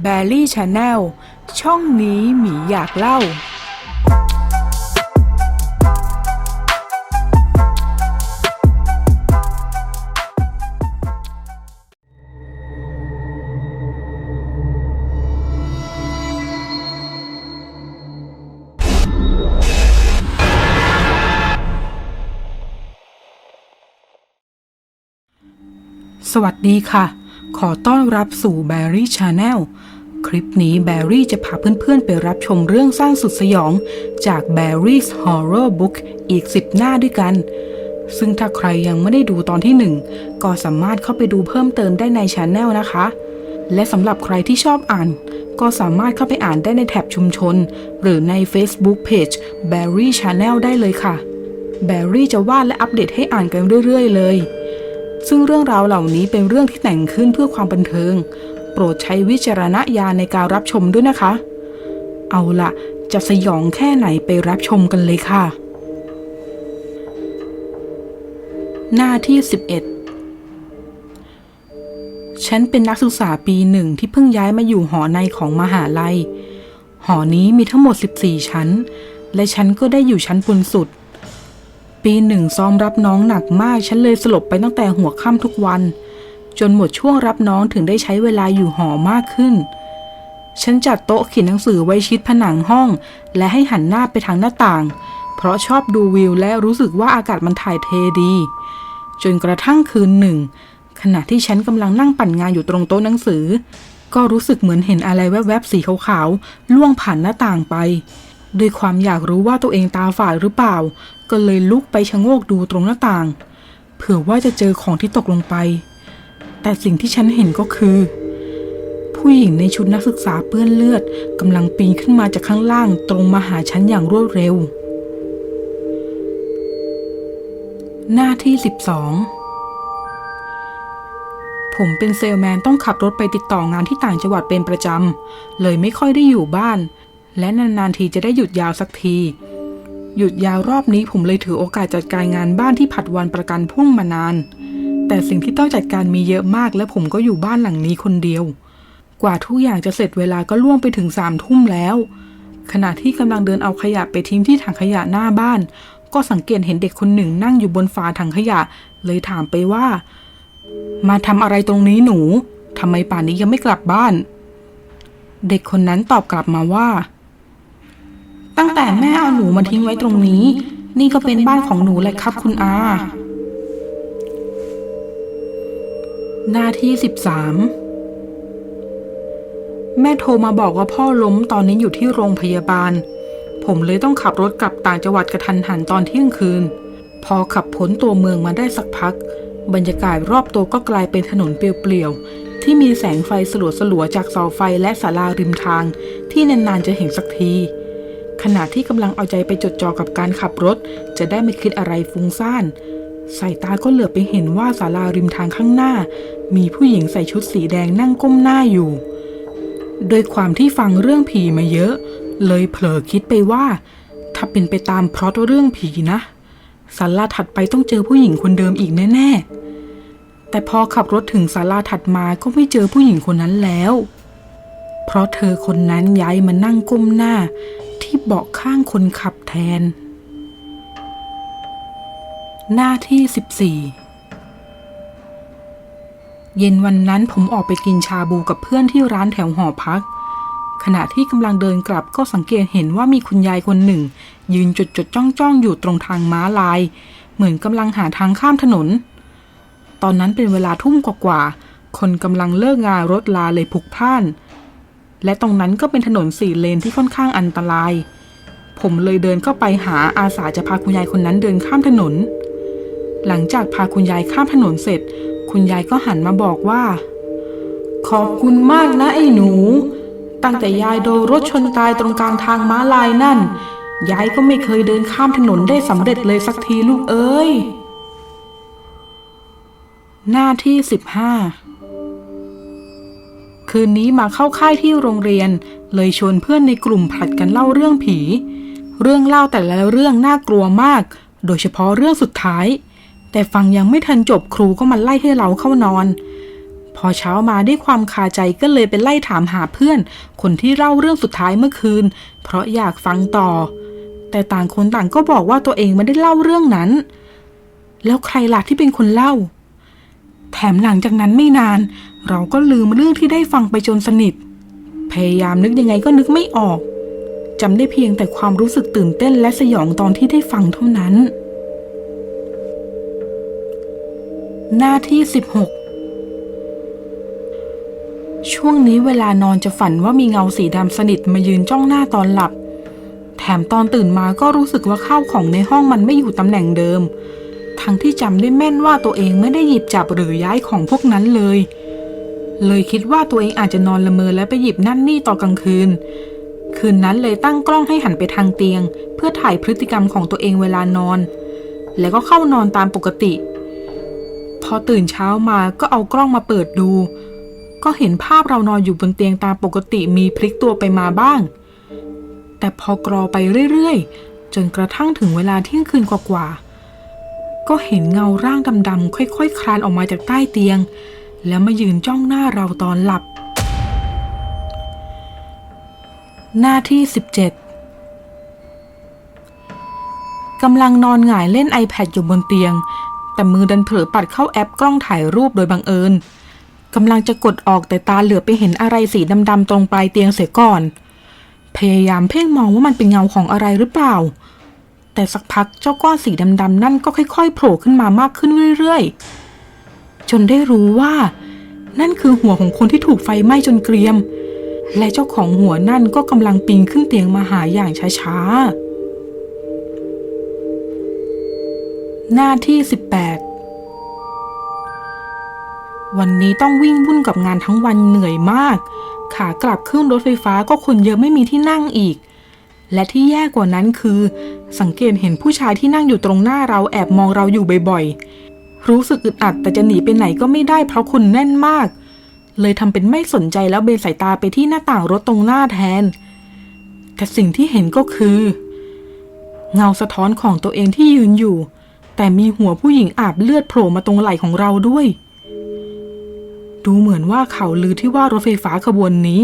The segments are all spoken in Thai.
แบลลี่ชาแนลช่องนี้หมีอยากเล่า สวัสดีค่ะ อต้อนรับสู่แบรี่ชาแนลคลิปนี้แบรี่จะพาเพื่อนๆ ไปรับชมเรื่องสร้างสุดสยอง จาก Barry's Horror Book อีก 10 หน้าด้วยกัน ซึ่งถ้าใครยังไม่ได้ดูตอนที่ 1 ก็สามารถเข้าไปดูเพิ่มเติมได้ในชาแนลนะคะ และสำหรับใครที่ชอบอ่าน ก็สามารถเข้าไปอ่านได้ในแท็บชุมชน หรือใน Facebook Page Barry Channel ได้เลยค่ะ แบรี่จะวาดและอัปเดตให้อ่านกันเรื่อยๆ เลย ซึ่งเรื่องราวเหล่านี้เป็นเรื่องที่แต่งขึ้นเพื่อความบันเทิง โปรดใช้วิจารณญาณในการรับชมด้วยนะคะ เอาละจะสยองแค่ไหนไปรับชมกันเลยค่ะ หน้าที่ 11 ฉันเป็นนักศึกษาปีหนึ่งที่เพิ่งย้ายมาอยู่หอในของมหาลัย หอนี้มีทั้งหมด 14 ชั้น และฉันก็ได้อยู่ชั้นบนสุด ปีหนึ่งซ้อมรับน้องหนักมาก ฉันเลยสลบไปตั้งแต่หัวค่ำทุกวัน จนหมดช่วงรับน้องถึงได้ใช้เวลาอยู่หอมากขึ้น ฉันจัดโต๊ะเขียนหนังสือไว้ชิดผนังห้อง และให้หันหน้าไปทางหน้าต่าง เพราะชอบดูวิวและรู้สึกว่าอากาศมันถ่ายเทดี จนกระทั่งคืนหนึ่ง ขณะที่ฉันกำลังนั่งปั่นงานอยู่ตรงโต๊ะหนังสือ ก็รู้สึกเหมือนเห็นอะไรแวบๆสีขาวๆล่วงผ่านหน้าต่างไป ด้วยความอยากรู้ว่าตัวเองตาฝาดหรือเปล่า ก็เลยลุกไปชะโงกดูตรงหน้าต่าง เผื่อว่าจะเจอของที่ตกลงไป แต่สิ่งที่ฉันเห็นก็คือ ผู้หญิงในชุดนักศึกษาเปื้อนเลือดกำลังปีนขึ้นมาจากข้างล่างตรงมาหาฉันอย่างรวดเร็ว หน้าที่ 12ผมเป็นเซลแมนต้องขับรถไปติดต่องานที่ต่างจังหวัดเป็นประจำ เลยไม่ค่อยได้อยู่บ้าน และนานๆทีจะได้หยุดยาวสักที หยุดยาวรอบนี้ผมเลยถือโอกาสจัดการงานบ้านที่ผัดวันประกันพรุ่งมานาน แต่สิ่งที่ต้องจัดการมีเยอะมากและผมก็อยู่บ้านหลังนี้คนเดียว กว่าทุกอย่างจะเสร็จเวลาก็ล่วงไปถึงสามทุ่มแล้ว ขณะที่กำลังเดินเอาขยะไปทิ้งที่ถังขยะหน้าบ้าน ก็สังเกตเห็นเด็กคนหนึ่งนั่งอยู่บนฝาถังขยะ เลยถามไปว่า มาทำอะไรตรงนี้หนูทำไมป่านนี้ยังไม่กลับบ้าน เด็กคนนั้นตอบกลับมาว่า ตั้งแต่แม่เอาหนูมาทิ้งไว้ตรงนี้ นี่ก็เป็นบ้านของหนูแหละครับคุณอา หน้าที่สิบสามแม่โทรมาบอกว่าพ่อล้มตอนนี้อยู่ที่โรงพยาบาล ผมเลยต้องขับรถกลับต่างจังหวัดกระทันหันตอนเที่ยงคืน พอขับพ้นตัวเมืองมาได้สักพัก บรรยากาศรอบตัวก็กลายเป็นถนนเปลี่ยวๆ ที่มีแสงไฟสลัวๆจากเสาไฟและศาลาริมทาง ที่นานๆจะเห็นสักที ขณะที่กำลังเอาใจไปจดจ่อกับการขับรถ จะได้ไม่คิดอะไรฟุ้งซ่านสายตาก็เหลือบไปเห็นว่าศาลาริมทางข้างหน้า มีผู้หญิงใส่ชุดสีแดงนั่งก้มหน้าอยู่ โดยความที่ฟังเรื่องผีมาเยอะ เลยเผลอคิดไปว่า ถ้าเป็นไปตามเพล็อตเรื่องผีนะศาลาถัดไปต้องเจอผู้หญิงคนเดิมอีกแน่ ๆ แต่พอขับรถถึงศาลาถัดมาก็ไม่เจอผู้หญิงคนนั้นแล้ว เพราะเธอคนนั้นย้ายมานั่งก้มหน้า ที่เบาะข้างคนขับแทน หน้าที่ 14 เย็นวันนั้นผมออกไปกินชาบูกับเพื่อนที่ร้านแถวหอพัก ขณะที่กำลังเดินกลับก็สังเกตเห็นว่ามีคุณยายคนหนึ่ง ยืนจดจดจ้องจ้องอยู่ตรงทางม้าลาย เหมือนกำลังหาทางข้ามถนน ตอนนั้นเป็นเวลาทุ่มกว่าๆคนกำลังเลิกงานรถลาเลยพลุกพล่าน และตรงนั้นก็เป็นถนนสี่เลนที่ค่อนข้างอันตราย ผมเลยเดินเข้าไปหาอาสาจะพาคุณยายคนนั้นเดินข้ามถนน หลังจากพาคุณยายข้ามถนนเสร็จ คุณยายก็หันมาบอกว่า ขอบคุณมากนะไอ้หนู ตั้งแต่ยายโดนรถชนตายตรงกลางทางม้าลายนั่น ยายก็ไม่เคยเดินข้ามถนนได้สำเร็จเลยสักทีลูกเอ้ย หน้าที่สิบห้า คืนนี้มาเข้าค่ายที่โรงเรียน เลยชวนเพื่อนในกลุ่มผลัดกันเล่าเรื่องผี เรื่องเล่าแต่ละเรื่องน่ากลัวมาก โดยเฉพาะเรื่องสุดท้าย แต่ฟังยังไม่ทันจบครูก็มาไล่ให้เราเข้านอนพพอเช้ามาด้วยความคาใจก็เลยไปไล่ถามหาเพื่อน คนที่เล่าเรื่องสุดท้ายเมื่อคืน เพราะอยากฟังต่อ แต่ต่างคนต่างก็บอกว่าตัวเองไม่ได้เล่าเรื่องนั้น แล้วใครล่ะที่เป็นคนเล่า แถมหลังจากนั้นไม่นาน เราก็ลืมเรื่องที่ได้ฟังไปจนสนิท พยายามนึกยังไงก็นึกไม่ออกจำได้เพียงแต่ความรู้สึกตื่นเต้นและสยองตอนที่ได้ฟังเท่านั้น หน้าที่ 16 ช่วงนี้เวลานอนจะฝันว่ามีเงาสีดำสนิทมายืนจ้องหน้าตอนหลับ แถมตอนตื่นมาก็รู้สึกว่าข้าวของในห้องมันไม่อยู่ตำแหน่งเดิม ทั้งที่จำได้แม่นว่าตัวเองไม่ได้หยิบจับหรือย้ายของพวกนั้นเลย เลยคิดว่าตัวเองอาจจะนอนละเมอและไปหยิบนั่นนี่ตอนกลางคืน คืนนั้นเลยตั้งกล้องให้หันไปทางเตียง เพื่อถ่ายพฤติกรรมของตัวเองเวลานอน แล้วก็เข้านอนตามปกติ พอตื่นเช้ามาก็เอากล้องมาเปิดดู ก็เห็นภาพเรานอนอยู่บนเตียงตามปกติมีพลิกตัวไปมาบ้าง แต่พอกรอไปเรื่อยๆจนกระทั่งถึงเวลาเที่ยงคืนกว่าๆ ก็เห็นเงาร่างดำๆค่อยๆคคลานออกมาจากใต้เตียง แล้วมายืนจ้องหน้าเราตอนหลับ หน้าที่ 17กำลังนอนหงายเล่น iPad อยู่บนเตียง แต่มือดันเผลอปัดเข้าแอปกล้องถ่ายรูปโดยบังเอิญกำลังจะกดออกแต่ตาเหลือไปเห็นอะไรสีดำๆตรงปลายเตียงเสียก่อน พยายามเพ่งมองว่ามันเป็นเงาของอะไรหรือเปล่า แต่สักพักเจ้าก้อนสีดำๆนั่นก็ค่อยๆโผล่ขึ้นมามากขึ้นเรื่อยๆ จนได้รู้ว่า นั่นคือหัวของคนที่ถูกไฟไหม้จนเกรียม และเจ้าของหัวนั่นก็กำลังปีนขึ้นเตียงมาหาอย่างช้าๆ หน้าที่ 18 วันนี้ต้องวิ่งวุ่นกับงานทั้งวันเหนื่อยมาก ขากลับขึ้นรถไฟฟ้าก็คนเยอะไม่มีที่นั่งอีก และที่แย่กว่านั้นคือ สังเกตเห็นผู้ชายที่นั่งอยู่ตรงหน้าเราแอบมองเราอยู่บ่อยๆ รู้สึกอึดอัดแต่จะหนีไปไหนก็ไม่ได้เพราะคนแน่นมาก เลยทำเป็นไม่สนใจแล้วเบนสายตาไปที่หน้าต่างรถตรงหน้าแทน แต่สิ่งที่เห็นก็คือ เงาสะท้อนของตัวเองที่ยืนอยู่ แต่มีหัวผู้หญิงอาบเลือดโผล่มาตรงไหล่ของเราด้วย ดูเหมือนว่าเขาลือที่ว่ารถไฟฟ้าขบวนนี้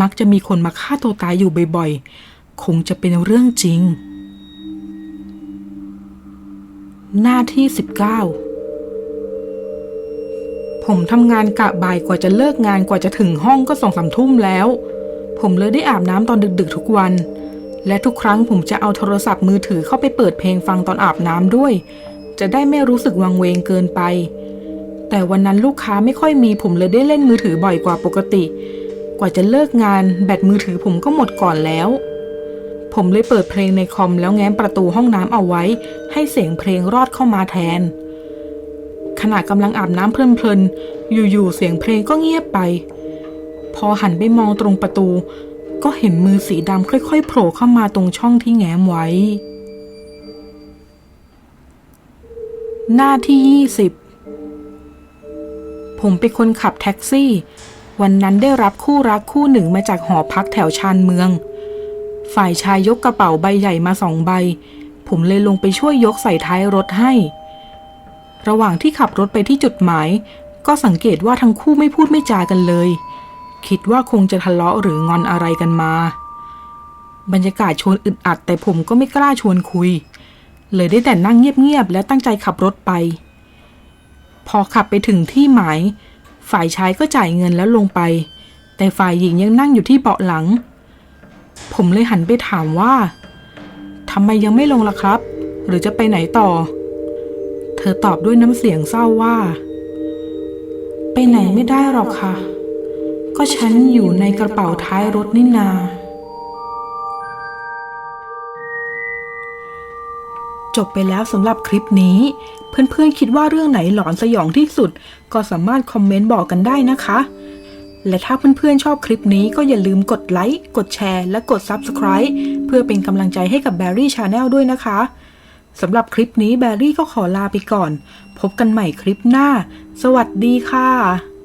มักจะมีคนมาฆ่าตัวตายอยู่บ่อยๆ คงจะเป็นเรื่องจริง หน้าที่ 19 ผมทำงานกะบ่ายกว่าจะเลิกงานกว่าจะถึงห้องก็สองสามทุ่มแล้ว ผมเลยได้อาบน้ำตอนดึกๆทุกวัน และทุกครั้งผมจะเอาโทรศัพท์มือถือเข้าไปเปิดเพลงฟังตอนอาบน้ำด้วย จะได้ไม่รู้สึกวังเวงเกินไป แต่วันนั้นลูกค้าไม่ค่อยมีผมเลยได้เล่นมือถือบ่อยกว่าปกติ กว่าจะเลิกงานแบตมือถือผมก็หมดก่อนแล้ว ผมเลยเปิดเพลงในคอมแล้วแง้มประตูห้องน้ำเอาไว้ ให้เสียงเพลงรอดเข้ามาแทน ขณะกำลังอาบน้ำเพลินๆ อยู่ๆ เสียงเพลงก็เงียบไป พอหันไปมองตรงประตู ก็เห็นมือสีดำค่อยๆ โผล่เข้ามาตรงช่องที่แง้มไว้ หน้าที่20ผมเป็นคนขับแท็กซี่ วันนั้นได้รับคู่รักคู่หนึ่งมาจากหอพักแถวชานเมือง ฝ่ายชายยกกระเป๋าใบใหญ่มาสองใบ ผมเลยลงไปช่วยยกใส่ท้ายรถให้ ระหว่างที่ขับรถไปที่จุดหมาย ก็สังเกตว่าทั้งคู่ไม่พูดไม่จากันเลย คิดว่าคงจะทะเลาะหรืองอนอะไรกันมา บรรยากาศชวนอึดอัดแต่ผมก็ไม่กล้าชวนคุย เลยได้แต่นั่งเงียบๆและตั้งใจขับรถไป พอขับไปถึงที่หมาย ฝ่ายชายก็จ่ายเงินแล้วลงไป แต่ฝ่ายหญิงยังนั่งอยู่ที่เบาะหลัง ผมเลยหันไปถามว่าทำไมยังไม่ลงล่ะครับ หรือจะไปไหนต่อ เธอตอบด้วยน้ำเสียงเศร้าว่า ไปไหนไม่ได้หรอกค่ะ ก็ฉันอยู่ในกระเป๋าท้ายรถนี่นา จบไปแล้วสำหรับคลิปนี้ เพื่อนๆคิดว่าเรื่องไหนหลอนสยองที่สุด ก็สามารถคอมเมนต์บอกกันได้นะคะ และถ้าเพื่อนๆชอบคลิปนี้ก็อย่าลืมกดไลค์ กดแชร์ และกด Subscribe เพื่อเป็นกำลังใจให้กับ b บ r r y Channel ด้วยนะคะสำหรับคลิปนี้แบรี่ก็ขอลาไปก่อน พบกันใหม่คลิปหน้า สวัสดีค่ะ